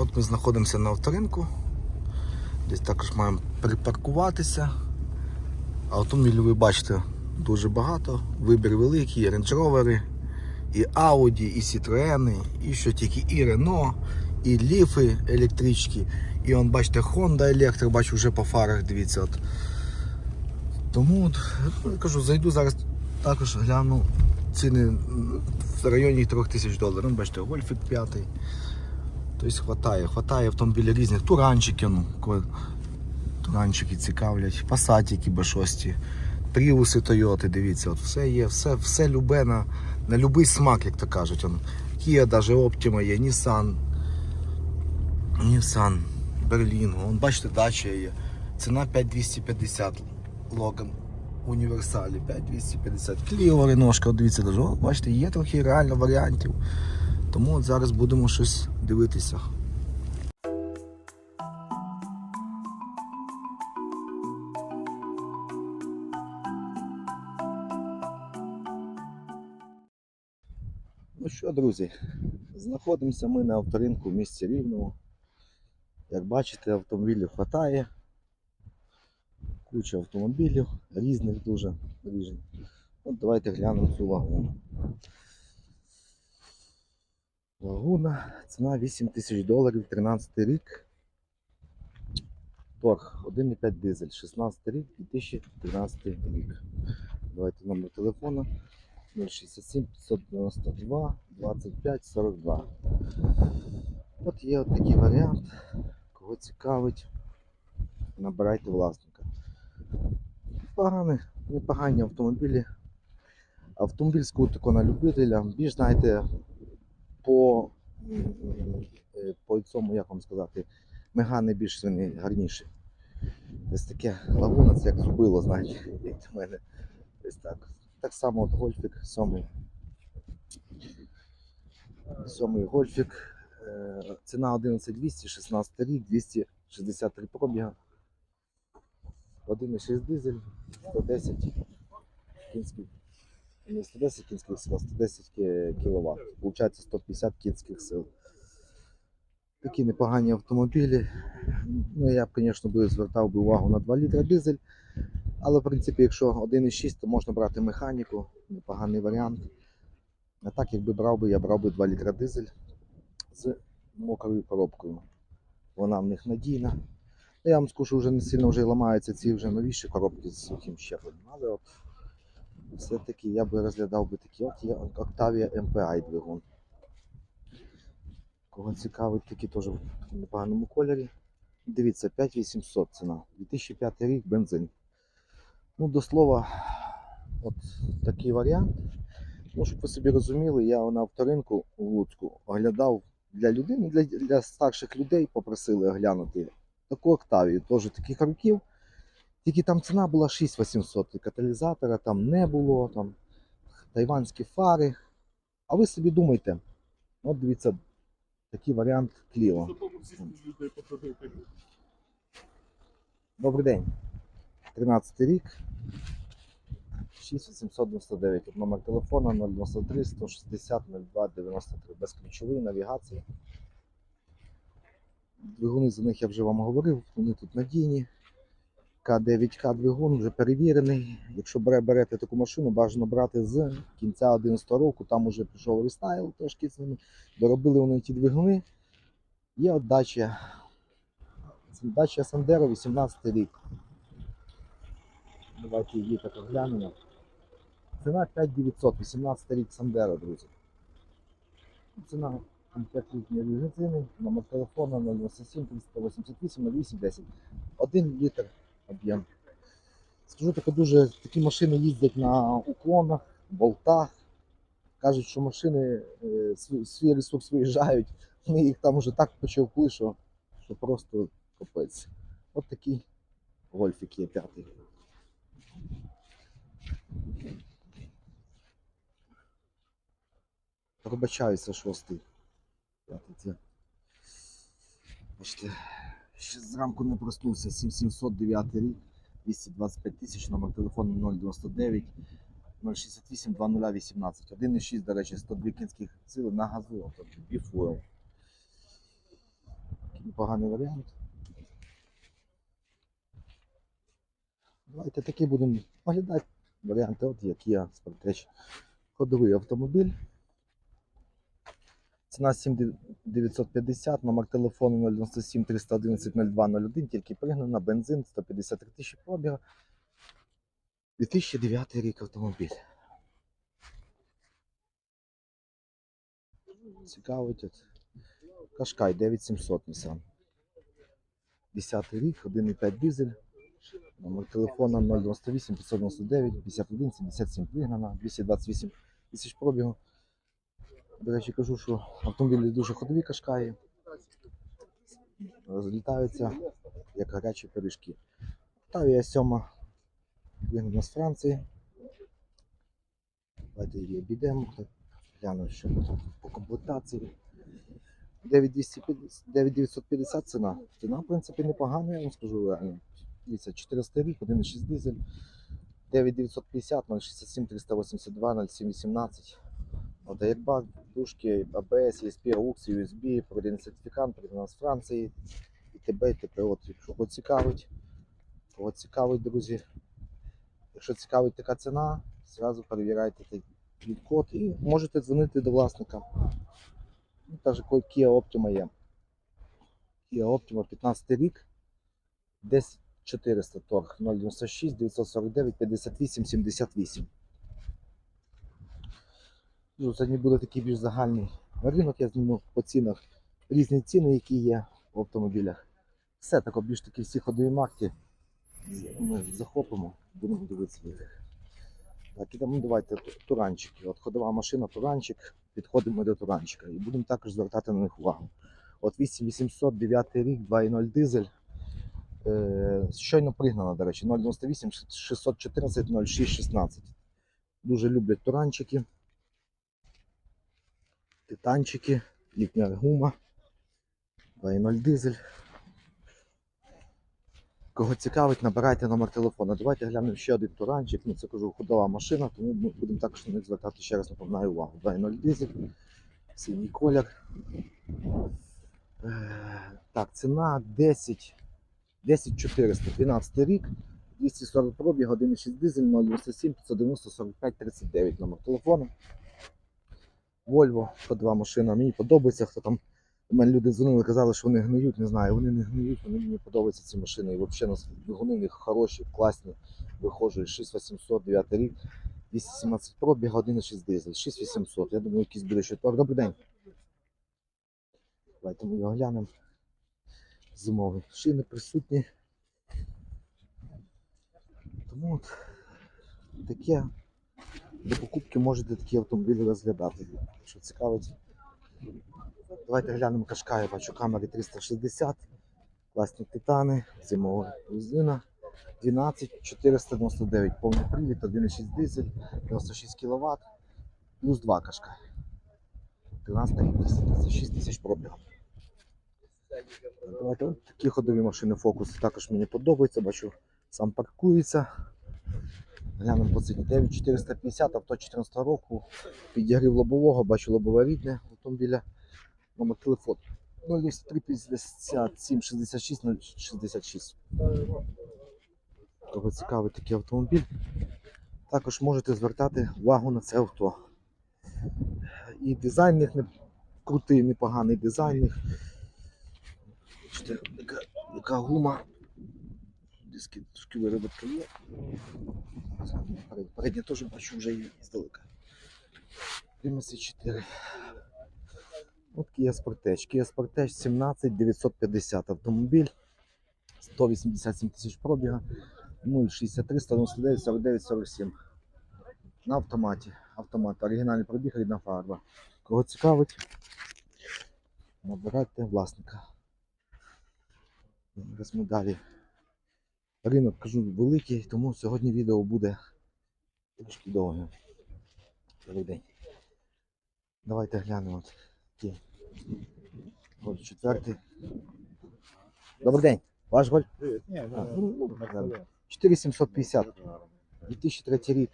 От ми знаходимося на авторинку. Десь також маємо припаркуватися. Автомобілів ви бачите дуже багато. Вибір великий, і Rover, і Audi, і Citroen, і що тільки і Renault, і Ліфи електрички. І он, бачите, Honda Electric, бачу вже по фарах, дивіться. От. Тому от, ну, я кажу, зайду зараз також гляну ціни в районі 3000 доларів. Ну, Бачите, Гольфік 5. Тобто хватає, хватає автомобілів різних, туранчики, ну, туранчики цікавлять, пасатики B6, пріуси Тойоти, дивіться, от все є, все, все любе на, на будь-який смак, як то кажуть. Он, Kia, навіть Optima є, Nissan, Nissan, Berlingo, он, бачите, дача є. Ціна 5250 Logan універсалі 5250. Кліо Реношка, дивіться, даже, о, бачите, є трохи реально варіантів. Тому от зараз будемо щось дивитися. Ну що, друзі, знаходимося ми на авторинку в місті Рівному. Як бачите, автомобілів вистачає. Куча автомобілів, різних дуже різних. Давайте глянемо цю лагуну. Лагуна, ціна 8 тисяч доларів, 13 рік. Торг 1,5 дизель, 16 рік, 2013 рік. Давайте номер телефону 067 592 25 42. От є от такий варіант. Кого цікавить, набирайте власника. Погані, непогані автомобілі. Автомобіль скутику на любителя. Більш знаєте, по, е, по цьому, як вам сказати, мегани більш вони гарніші. Ось таке лагуна, це як зубило, знаєте, як мене. Ось так. Так само от гольфік, сьомий. Сьомий гольфік. Е, Ціна 11200, 16 рік, 263 пробіга. 1,6 дизель, 110 кінських. Не 110 кінських сил, 110 кВт. Получається 150 кінських сил. Такі непогані автомобілі. Ну, я б, звісно, звертав би увагу на 2 літра дизель. Але, в принципі, якщо 1,6, то можна брати механіку, непоганий варіант. А так, якби брав би, я брав би 2 літра дизель з мокрою коробкою. Вона в них надійна. Я вам скажу, вже не сильно вже ламаються ці вже новіші коробки з сухим щепленням. Але от все-таки я би розглядав би такі. От є Octavia MPI двигун. Кого цікавить, такі теж в непоганому кольорі. Дивіться, 5800 ціна. 2005 рік бензин. Ну, до слова, от такий варіант. Ну, щоб ви собі розуміли, я на авторинку у Луцьку оглядав для людини, для, для старших людей попросили оглянути таку Октавію, теж таких років. Тільки там ціна була 6800, і каталізатора там не було, там тайванські фари. А ви собі думайте, от дивіться, такий варіант Кліо. Добрий день. 13 рік. 6899. Тут номер телефона 093 160 02 93. Безключовий навігації. Двигуни за них я вже вам говорив, вони тут надійні. К9К двигун вже перевірений. Якщо берете таку машину, бажано брати з кінця 11 року, там уже пішов рестайл трошки з ними. Доробили вони ті двигуни. Є от дача. Сандеро 18 рік. Давайте її так оглянемо. Ціна 5900, 18 рік Сандеро, друзі. Ціна комплектної резини, номер телефону 097 388 08 10. 1 літр об'єм. Скажу таке дуже, такі машини їздять на уклонах, болтах. Кажуть, що машини е, свій, ресурс виїжджають, вони їх там уже так почовкли, що, що просто капець. От такий гольфік є п'ятий. Пробачаюся шостий. Бачите, ще зранку не проснувся. 7709 рік, 225 тисяч, номер телефону 099 068 2018. 1,6, до речі, 102 кінських сили на газу, тобто біфойл. непоганий варіант. Давайте такі будемо оглядати варіанти, от як є Sportage. Ходовий автомобіль. Ціна 7950, номер телефону 097 311 0201, тільки пригнана, бензин 153 тисячі пробіга. 2009 рік автомобіль. Цікавить. От. Кашкай 9700 Nissan. 10 рік, 1,5 дизель. Номер телефона 098 599 51 77 пригнана, 228 тисяч пробігу. До речі, кажу, що автомобілі дуже ходові кашкаї. Розлітаються як гарячі пиріжки. Тавія 7 вигнана з Франції. Давайте її обійдемо. Гляну, що по комплектації. 9950 ціна. Ціна, в принципі, непогана, я вам скажу реально. Дивіться, 400 рік, 1,6 дизель. 9950, 067 382, 0718. От Airbag, дужки, ABS, ESP, AUX, USB, проведений сертифікат, проведена з Франції, ІТБ, ІТП. От, якщо кого цікавить, кого цікавить, друзі. Якщо цікавить така ціна, зразу перевіряйте код і можете дзвонити до власника. Ну, Та ж який Kia Optima є. Kia Optima 15 рік, десь 400 торг 096 949 58 78. Ну, Сьогодні буде такий більш загальний ринок, я зніму по цінах різні ціни, які є в автомобілях. Все тако, більш такі всі ходові марки ми захопимо, будемо дивитися. Так, ідемо, ну, давайте туранчики. От ходова машина, туранчик, підходимо до туранчика і будемо також звертати на них увагу. От 8800, 9 рік, 2.0 дизель. Е, щойно пригнана, до речі, 098 614 06 16. Дуже люблять туранчики, титанчики, літня гума, 2.0 дизель. Кого цікавить, набирайте номер телефона. Давайте глянемо ще один туранчик. Ну, це кажу, ходова машина, тому ми будемо також на них звертати ще раз напоминаю увагу. 2.0 дизель, синій колір. Е, так, ціна 10 10 400, 12 рік, 240 пробіг, 1,6 дизель, 097 590 45 39 номер телефону. Volvo, ходова машина. Мені подобається, хто там. У мене люди дзвонили, казали, що вони гниють, не знаю. Вони не гниють, вони мені подобаються ці машини. І взагалі нас двигуни в них хороші, класні, виходжу. 6800, 9 рік, 217 пробіг, 1,6 дизель, 6800. Я думаю, якийсь буде ще торг. Добрий день. Давайте ми його глянемо. Зимовий. Шини присутні. Тому от таке до покупки можете такі автомобілі розглядати. Що цікавить. Давайте глянемо кашка, я бачу камери 360, класні титани, зимова резина, 12 499, повний привід, 1,6 дизель, 96 кВт, плюс 2 кашка. 13 рік, 36 тисяч пробігу. Давайте такі ходові машини фокус також мені подобаються, бачу, сам паркується. Глянемо по ціні 9450, авто 14 року, підігрів лобового, бачу лобове рідне автомобіля. Номер телефону 093 57 66 066. Кого цікавий такий автомобіль, також можете звертати увагу на це авто. І дизайн них не крутий, непоганий дизайн. яка гума. Диски трошки виробітки є. Передня теж бачу вже здалека. 4. От Kia Sportage. Kia Sportage 17 950 автомобіль. 187 тисяч пробіга. 063 199 49 47. На автоматі. Автомат. Оригінальний пробіг, рідна фарба. Кого цікавить, набирайте власника. Зараз ми далі. Ринок кажу великий, тому сьогодні відео буде трішки довге. Добрий день. Давайте глянемо. Ті. Голь четвертий. Добрий день. Ваш голь? Ні, А, ну, ну. 4750. 2003 рік.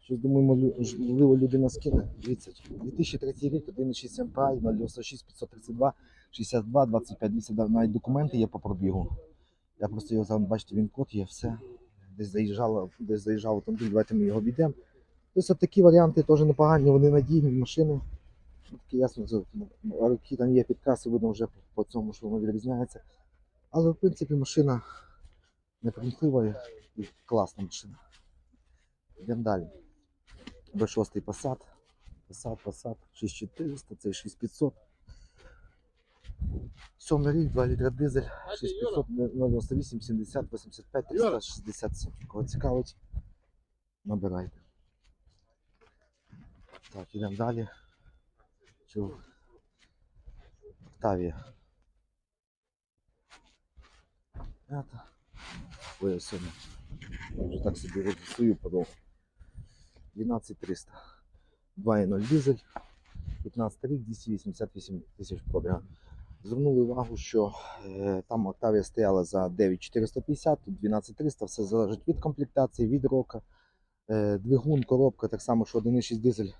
Щось думаю, можливо, людина скине. Дивіться, 2003 рік, 1,6 MPI, 096 532, 62, 25, 200, навіть документи є по пробігу. Я просто його зараз, бачите, він код є, все. Десь заїжджало, десь заїжджав автомобіль, давайте ми його відемо. Тобто от такі варіанти теж непогані, вони надійні машини. Ну, Такі ясно, ну, там є підкаси, видно вже по- цьому, що воно відрізняється. Але в принципі машина непримхлива і класна машина. Йдемо далі. Б6 Passat. Passat, Passat 6400, це 6500. Сьомий рік, 2 літра дизель, 6500, 098, 70, 85, 367. Кого цікавить, набирайте. Так, ідемо далі. Чув. Октавія. Это. Ой, я сьогодні. Я вже так собі регіструю подовго. 12300. 2.0 дизель. 15 рік, 288 тисяч пробіга. Звернули увагу, що е, там Октавія стояла за 9450, тут 12300, все залежить від комплектації, від року. Е, двигун, коробка, так само, що 1.6 дизель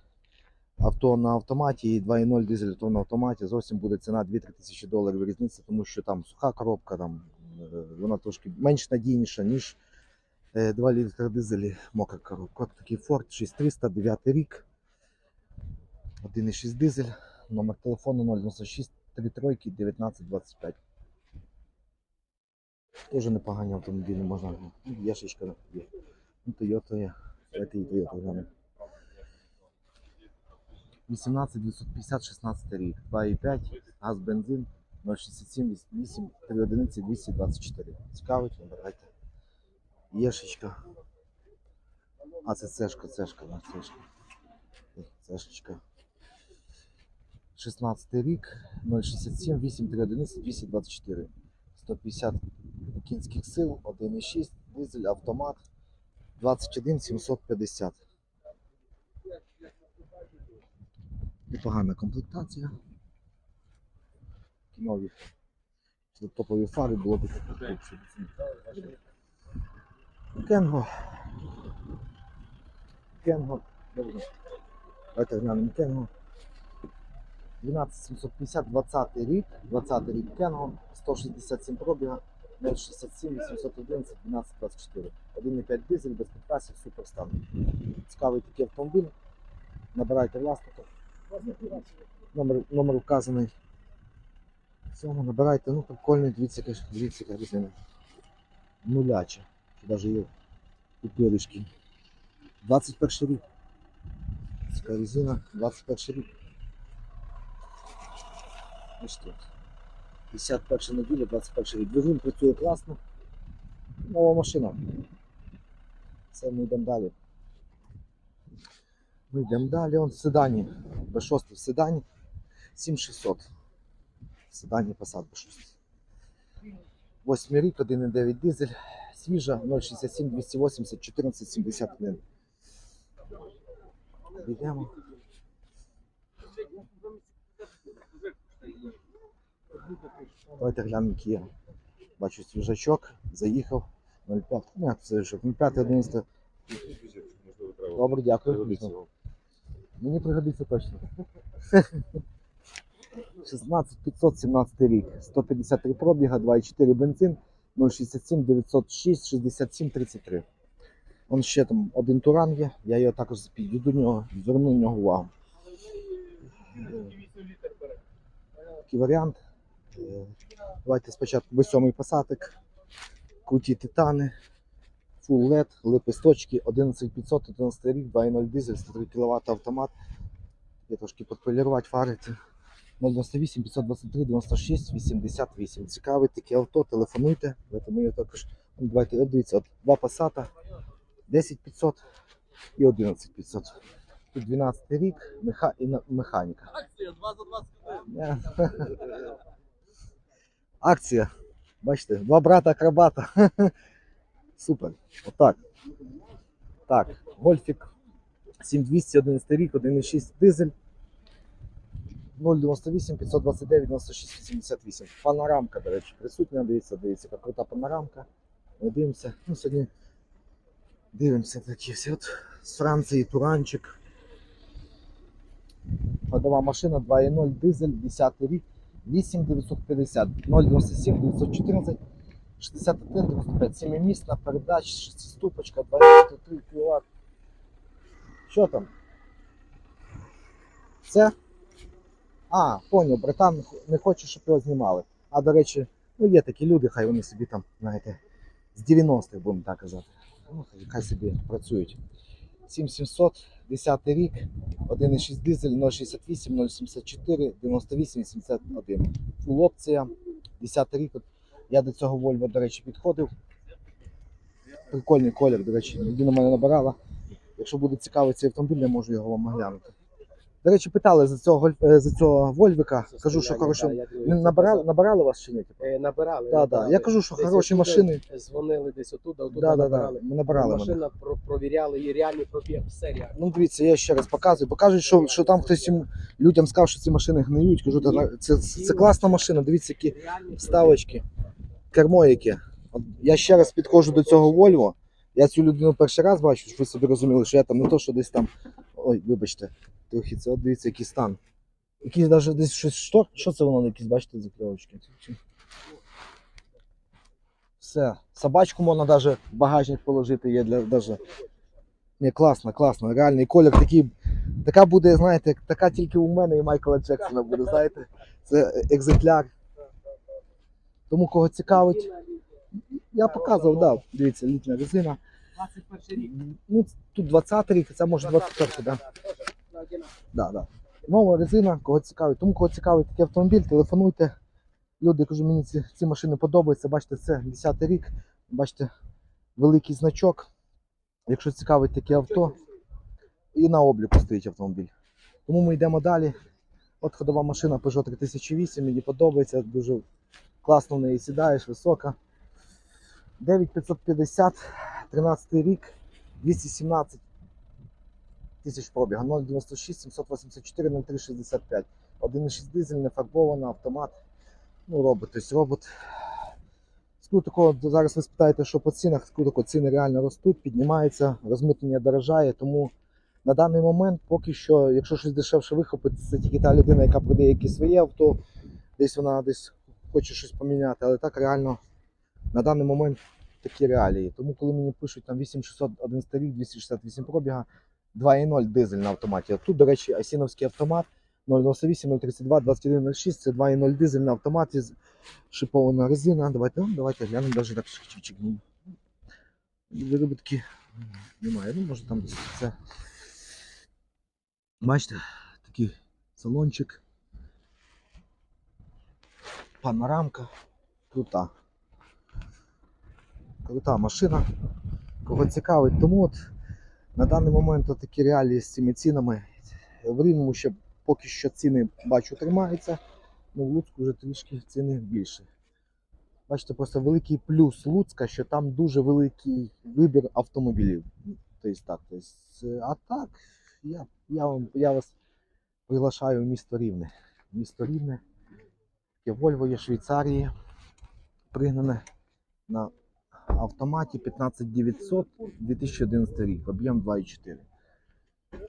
авто на автоматі і 2.0 дизель авто на автоматі. Зовсім буде ціна 2-3 тисячі доларів різниця, тому що там суха коробка, там, е, вона трошки менш надійніша, ніж е, 2 літра дизелі мокра коробка. От такий Ford 6300, 9 рік. 1.6 дизель, номер телефону 096 33 1925. Тоже непогані автомобілі можна. Яшечка є. Ну, Toyota є. Давайте і Toyota глянемо. 18 950 16 рік. 2,5, газ, бензин, 067, 8, 3 одиниці, 224. Цікавить, набирайте. Єшечка. А, це цешка, цешка, цешка. Цешечка. 16 рік, 067, 8, 3 одиниці, 224. 150 кінських сил, 1,6, дизель, автомат, 21 750. Непогана комплектація. Такі Нові топові фари було б лучше. Кенго. Кенго. Добре. Давайте глянемо Кенго. 12750, 20 рік, 20 рік Кенго, 167 пробіга, 067, 811, 1224. 1,5 дизель, без підкрасів, супер стан. Цікавий такий автомобіль. Набирайте власника. Номер, номер вказаний. В набирайте, ну прикольний, дивіться, дивіться. Нуляча. Чи навіть є пупиришки. 21 рік. Така резина, 21 рік. Ось тут. 51 неділя, 21 рік. Двигун працює класно. Нова машина. Це ми йдемо далі. Ми йдемо далі. Он в седані. B6 в седані. 7600. В седані Passat B6. 8 рік, 1,9 дизель. Свіжа 067 280 14 71. Йдемо. Давайте глянемо Kia. Бачу свіжачок, заїхав 05. Ну, як свіжачок? 05 11. Добре, дякую. Мені пригодиться точно. 16 517 рік. 153 пробіга, 2,4 бензин, 067 906 67 33. Он ще там один туран є, я його також підійду до нього, зверну на нього увагу. Такий варіант. Давайте спочатку весьомий посадок, круті титани, Full LED, лепесточки, 11500, 11 рік, 2.0 дизель, 103 кВт автомат. Я трошки підполірувати фари. 098 523 96 88. Цікавить таке авто, телефонуйте. Давайте ми також. Ну, Давайте, дивіться, от два Passat, 10500 і 11500. Тут 12 рік, меха... і механіка. Акція 2 за 20 Е. Акція. Бачите, два брата акробата. Супер. Отак. Так, Гольфік 7211 рік, 1,6 дизель. 098 529 96 88. Панорамка, до речі, присутня. Дивіться, дивіться, яка крута панорамка. Ми дивимося. Ну, сьогодні дивимося такі всі. От з Франції Туранчик. Ходова машина 2.0 дизель, 10 рік, 8950 097 914 61 95 7-місна передач, 6-ступочка, 23 кВт. Що там? Це? А, поняв, братан не хоче, щоб його знімали. А до речі, ну є такі люди, хай вони собі там, знаєте, з 90-х, будемо так казати. Ну, хай собі працюють. 7700, 10 рік, 1,6 дизель, 068, 074, 98, 81. Фул опція, 10 рік. Я до цього Volvo, до речі, підходив. Прикольний колір, до речі, людина мене набирала. Якщо буде цікавий цей автомобіль, я можу його вам оглянути. До речі, питали за цього, е, за цього Вольвика. Кажу, що хороше. Не Набирали, набирали вас чи ні? Типу? Е, Набирали. Да, да. Я кажу, що Десь хороші отуда машини. Дзвонили десь отуда, отуда Да, да, да. набирали. Набирали мене. Машина про- провіряли і реальний пробіг, все реально. Ну, дивіться, я ще раз показую. Бо кажуть, що, що там хтось їм людям сказав, що ці машини гниють. Кажу, «Та це, це, це класна машина. Дивіться, які вставочки, кермо яке. Я ще раз підходжу до цього Volvo. Я цю людину перший раз бачу, щоб ви собі розуміли, що я там не то, що десь там. Ой, вибачте, трохи це от дивіться, який стан. Якийсь навіть десь щось. Що, що це воно якісь, бачите, закльовочки? Все. Собачку можна навіть в багажник положити, є для даже. Ні, класно, класно. Реальний колір такий. Така буде, знаєте, така тільки у мене і Майкла Джексона буде, знаєте. Це екземпляр. Тому кого цікавить. Я показував, да, дивіться, літня резина. 21 рік. Ну, тут 20 рік, це може 24, да. Да, да. Нова резина, кого цікавить. Тому кого цікавить такий автомобіль, телефонуйте. Люди, кажу, мені ці, ці машини подобаються. Бачите, це 10 рік. Бачите, великий значок. Якщо цікавить таке авто, і на обліку стоїть автомобіль. Тому ми йдемо далі. От ходова машина Peugeot 3008, мені подобається, дуже класно в неї сідаєш, висока. 9550, 13 рік, 217 тисяч пробіга, 096 784 0365. 1,6 дизель, не автомат. Ну, робот, тобто робот. Скажу зараз ви спитаєте, що по цінах, скажу ціни реально ростуть, піднімаються, розмитнення дорожає, тому на даний момент поки що, якщо щось дешевше вихопити, це тільки та людина, яка продає якісь своє авто, десь вона десь хоче щось поміняти, але так реально на даний момент такі реалії. Тому коли мені пишуть там 8611 рік, 268 пробіга, 2.0 дизель на автоматі. Тут, до речі, Асіновський автомат 098 032 2106, це 2.0 дизель на автоматі, шипована резина. Давайте, ну, давайте глянемо навіть так. Ну, Виробітки немає. Ну, може там це. Бачите, такий салончик. Панорамка. Крута. Крута машина. Кого цікавить, тому от на даний момент такі реалії з цими цінами. В Рівному ще поки що ціни бачу тримаються, ну в Луцьку вже трішки ціни більше. Бачите, просто великий плюс Луцька, що там дуже великий вибір автомобілів. Тобто так, тобто, а так, я, я, вам, я вас приглашаю в місто Рівне. Місто Рівне. Таке Вольво є Швейцарії. Пригнане на автоматі 15900 2011 рік, об'єм 2,4.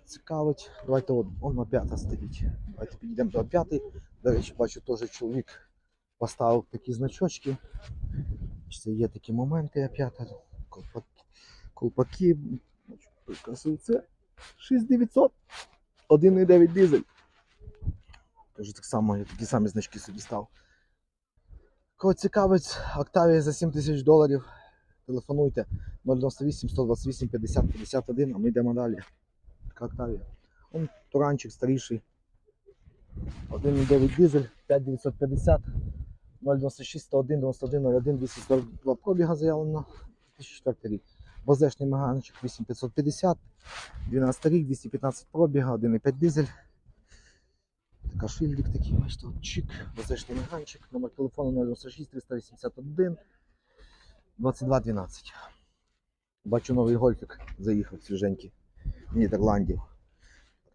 Цікавить. Давайте от, он п'ята стоїть. Давайте підійдемо до п'ятий. До речі, бачу, теж чоловік поставив такі значочки. Це є такі моменти, п'ята. Колпаки, колпаки. Це 6900. 1,9 дизель. Теж так само, я такі самі значки собі став. Кого цікавить, Octavia за 7 тисяч доларів. Телефонуйте 098 128 50 51, а ми йдемо далі. Така Octavia. Он туранчик старіший. 1,9 дизель, 5950, 096 101 91 01 242 пробіга заявлено. 2004 рік. Базешний меганчик 8550, 12 рік, 215 пробіга, 1,5 дизель. Така шильдик такий, бачите, чик, базешний меганчик, номер телефону 096 381 2212. Бачу новий гольфик заїхав свіженький в Нідерландів.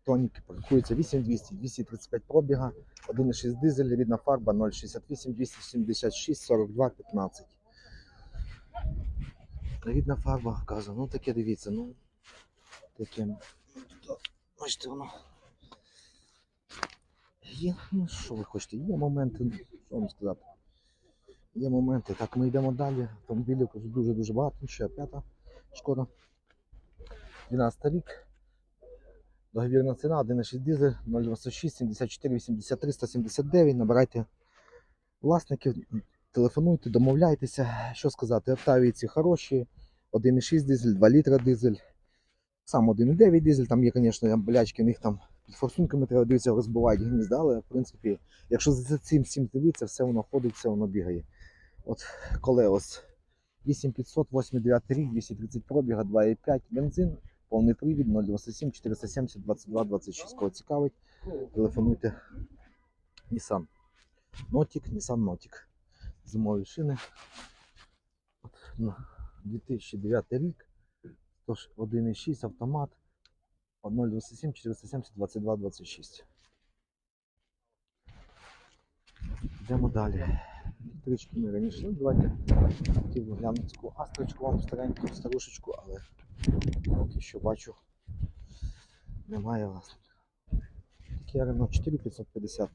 Тоніки паркується 8200, 235 пробіга, 1,6 дизель, рідна фарба 068, 276, 42, 15. Рідна фарба вказана. Ну таке дивіться, ну таке. Бачите, воно. Є, ну що ви хочете, є моменти, що вам сказати. Є моменти. Так, ми йдемо далі. Автомобілів дуже-дуже багато. Ще п'ята шкода. 12 рік. Договірна ціна 1,6 дизель 096 74 83 179. Набирайте власників, телефонуйте, домовляйтеся. Що сказати, Октавії хороші. 1,6 дизель, 2 літра дизель. Сам 1,9 дизель, там є, звісно, болячки, у них там під форсунками треба дивитися, розбивають гнізда, але в принципі, якщо за цим всім дивитися, все воно ходить, все воно бігає. От Колеос 8500, 89 рік, 230 пробіга, 2,5 бензин, повний привід 097 470 22 26. Кого цікавить, телефонуйте. Nissan Notic, Nissan Notic. Зимові шини. От, ну, 2009 рік, тож 1,6 автомат. 027 470 22 26. Йдемо далі. Трички ми раніше. Ну, давайте хотів глянути таку астрочку вам стареньку, старушечку, але поки що бачу, немає власника. Таке Рено 4550.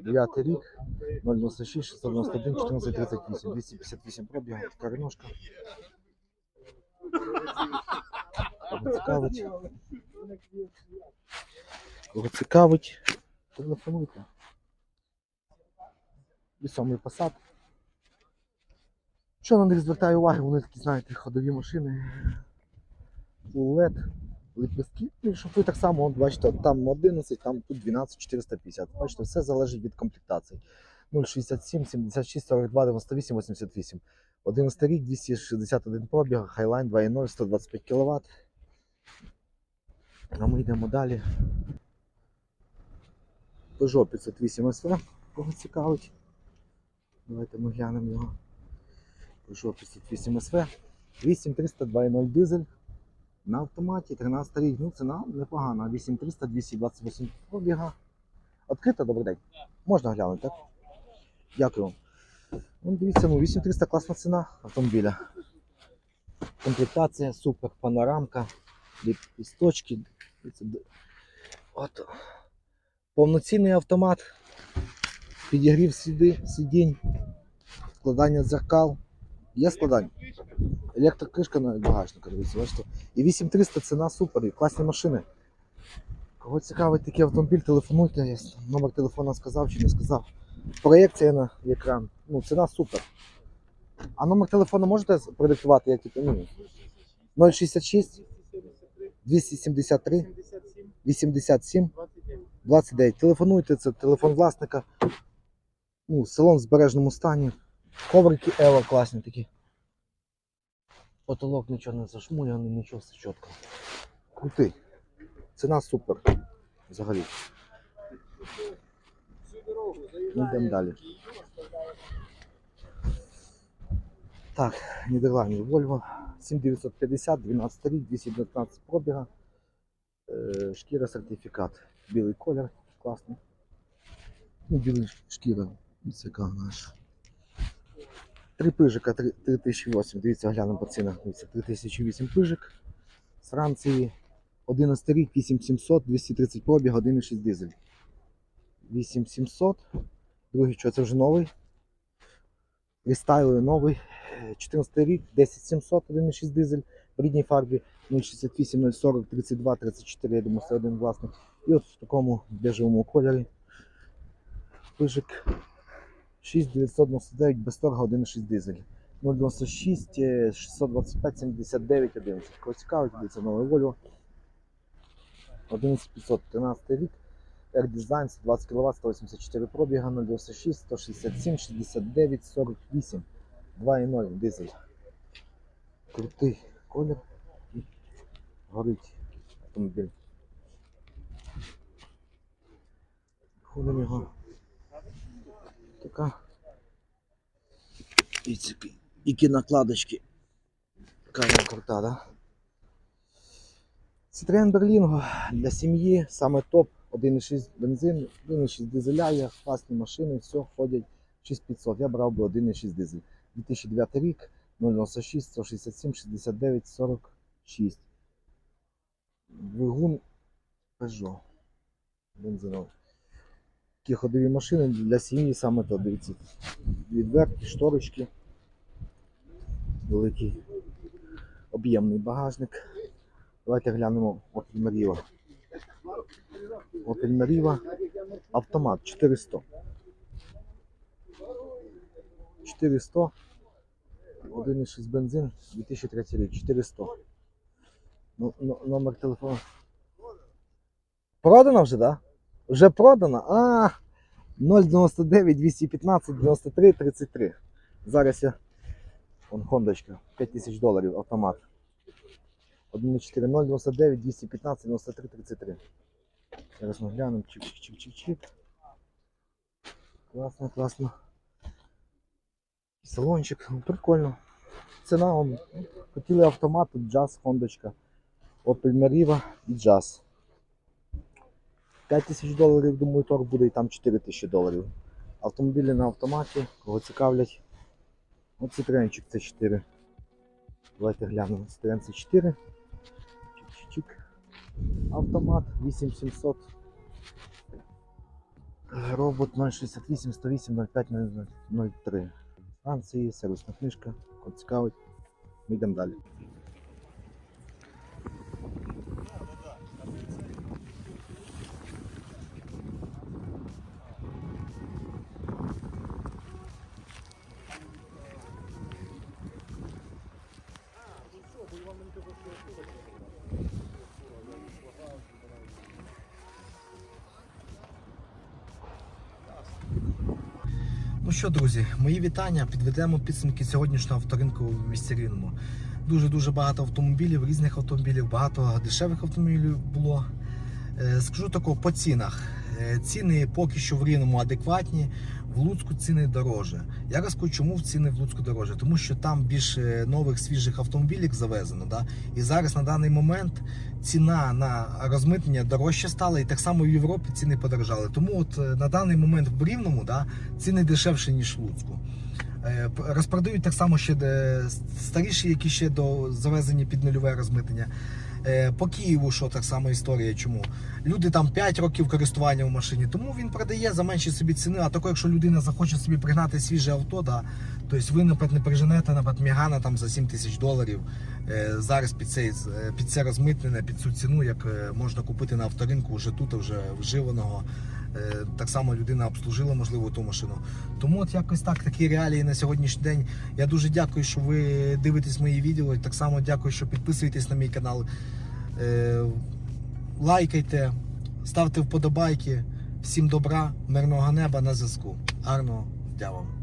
9 рік, 096, 691, 14, 38, 258 пробіг, така реношка. Цікавить. Цікавить, телефонуйте. І сьомий посад. Що на них звертаю увагу, вони такі, знаєте, ходові машини. LED, лепестки. Ну, щоб так само, от, бачите, там 11, там тут 12 450. Бачите, все залежить від комплектації. 067, 76, 42, 98, 88. 11 рік, 261 пробіг, Highline 2.0, 125 кВт. А ми йдемо далі. Peugeot 508 SV, кого цікавить. Давайте ми глянемо його. Peugeot 508 SV. 8300 2.0 дизель. На автоматі 13 рік. Ну, ціна непогана. 8300 228 пробіга. Відкрита, добрий день. Можна глянути, так? Дякую вам. Ну, дивіться, ну 8300 класна ціна автомобіля. Комплектація, супер, панорамка, д- От. Повноцінний автомат. Підігрів сидінь, складання дзеркал. Є складання. Електрокришка на багажника, дивіться, бачите. І 8300 ціна супер, і класні машини. Кого цікавить такий автомобіль, телефонуйте. Я номер телефона сказав чи не сказав. Проєкція на екран. Ну, ціна супер. А номер телефону можете продиктувати? Я тільки, ну, 066 273 87 29. Телефонуйте, це телефон власника. Ну, салон в збережному стані. Коврики Ева класні такі. Потолок нічого не зашмуляний, нічого все чітко. Крутий. Ціна супер. Взагалі. Ну, Йдемо далі. Так, Нідерландів Volvo 7950, 12 рік, 219 пробіга. Е, шкіра сертифікат. Білий колір, класний. Ну, білий шкіра. Яка наша. Три пижика 3 3008. Дивіться, глянемо по цінах. Дивіться, 3008 пижик. З Франції 11 рік, 8700, 230 пробіг, 1,6 дизель. 8700. Другий, що це вже новий. Рестайловий новий. Е, 14 рік, 10700, 1,6 дизель в рідній фарбі 068, 040, 32, 34, я думаю, це один власник. І от в такому бежевому кольорі. Пижик 6999 без торга 1,6 дизель. 096 е, 625 79 11. Кого цікавить, дивіться новий Volvo. 11513 рік. R-Design 120 кВт, 184 пробіга, 096, 167, 69, 48. 2,0 дизель. Крутий колір. Горить автомобіль. Ходимо його. Така. І ці які накладочки. Така крута, да? Citroen Berlingo для сім'ї саме топ 1,6 бензин, 1,6 дизеля, є класні машини, все ходять 6500. Я брав би 1,6 дизель. 2009 рік, 096, 167, 69, 46. Двигун Peugeot. Бензиновий. Такі ходові машини для сім'ї саме то дивіться. Дві дверки, шторочки. Великий об'ємний багажник. Давайте глянемо Opel Meriva. Opel Meriva. Автомат 400. 400. 1,6 бензин, 2003 рік, 400. Ну, ну, номер телефону. Продано вже, так? Да? Вже продано? А, 099 215 93 33. Зараз я. Вон Хондочка, 5000 доларів автомат. 1.4 099 215 93 33. Зараз ми глянемо. Чик-чик-чик-чик-чик. Класно, класно. Салончик, ну, прикольно. Ціна, ну, хотіли автомат, джаз, Хондочка. Opel Meriva і джаз. 5 тисяч доларів, думаю, торг буде і там 4 тисячі доларів. Автомобілі на автоматі, кого цікавлять. От Citroenчик C4. Давайте глянемо. Citroen C4. Чик-чик-чик. Автомат 8700. Робот 068 108 05 03. Франції, сервісна книжка. Кого цікавить. Ми йдемо далі. Що, друзі, мої вітання. Підведемо підсумки сьогоднішнього авторинку в місті Рівному. Дуже-дуже багато автомобілів, різних автомобілів, багато дешевих автомобілів було. Е, Скажу тако по цінах. Е, Ціни поки що в Рівному адекватні, в Луцьку ціни дороже. Я розкажу, чому в ціни в Луцьку дороже. Тому що там більше нових свіжих автомобілів завезено. Да? І зараз на даний момент ціна на розмитнення дорожче стала, і так само в Європі ціни подорожали. Тому от е, на даний момент в Рівному да, ціни дешевші, ніж в Луцьку. Е, Розпродають так само ще старіші, які ще до завезені під нульове розмитнення. Е, По Києву, що так само історія. Чому? Люди там 5 років користування в машині, тому він продає за менші собі ціни. А тако, якщо людина захоче собі пригнати свіже авто, да, тобто ви наприклад, не приженете наприклад, Мігана там за 7 тисяч доларів. Е, Зараз під це, під це розмитнене, під цю ціну, як е, можна купити на авторинку вже тут, вже вживаного. Е, Так само людина обслужила, можливо, ту машину. Тому от якось так, такі реалії на сьогоднішній день. Я дуже дякую, що ви дивитесь мої відео. Так само дякую, що підписуєтесь на мій канал. Е, Лайкайте, ставте вподобайки. Всім добра, мирного неба на зв'язку. Гарного дня вам.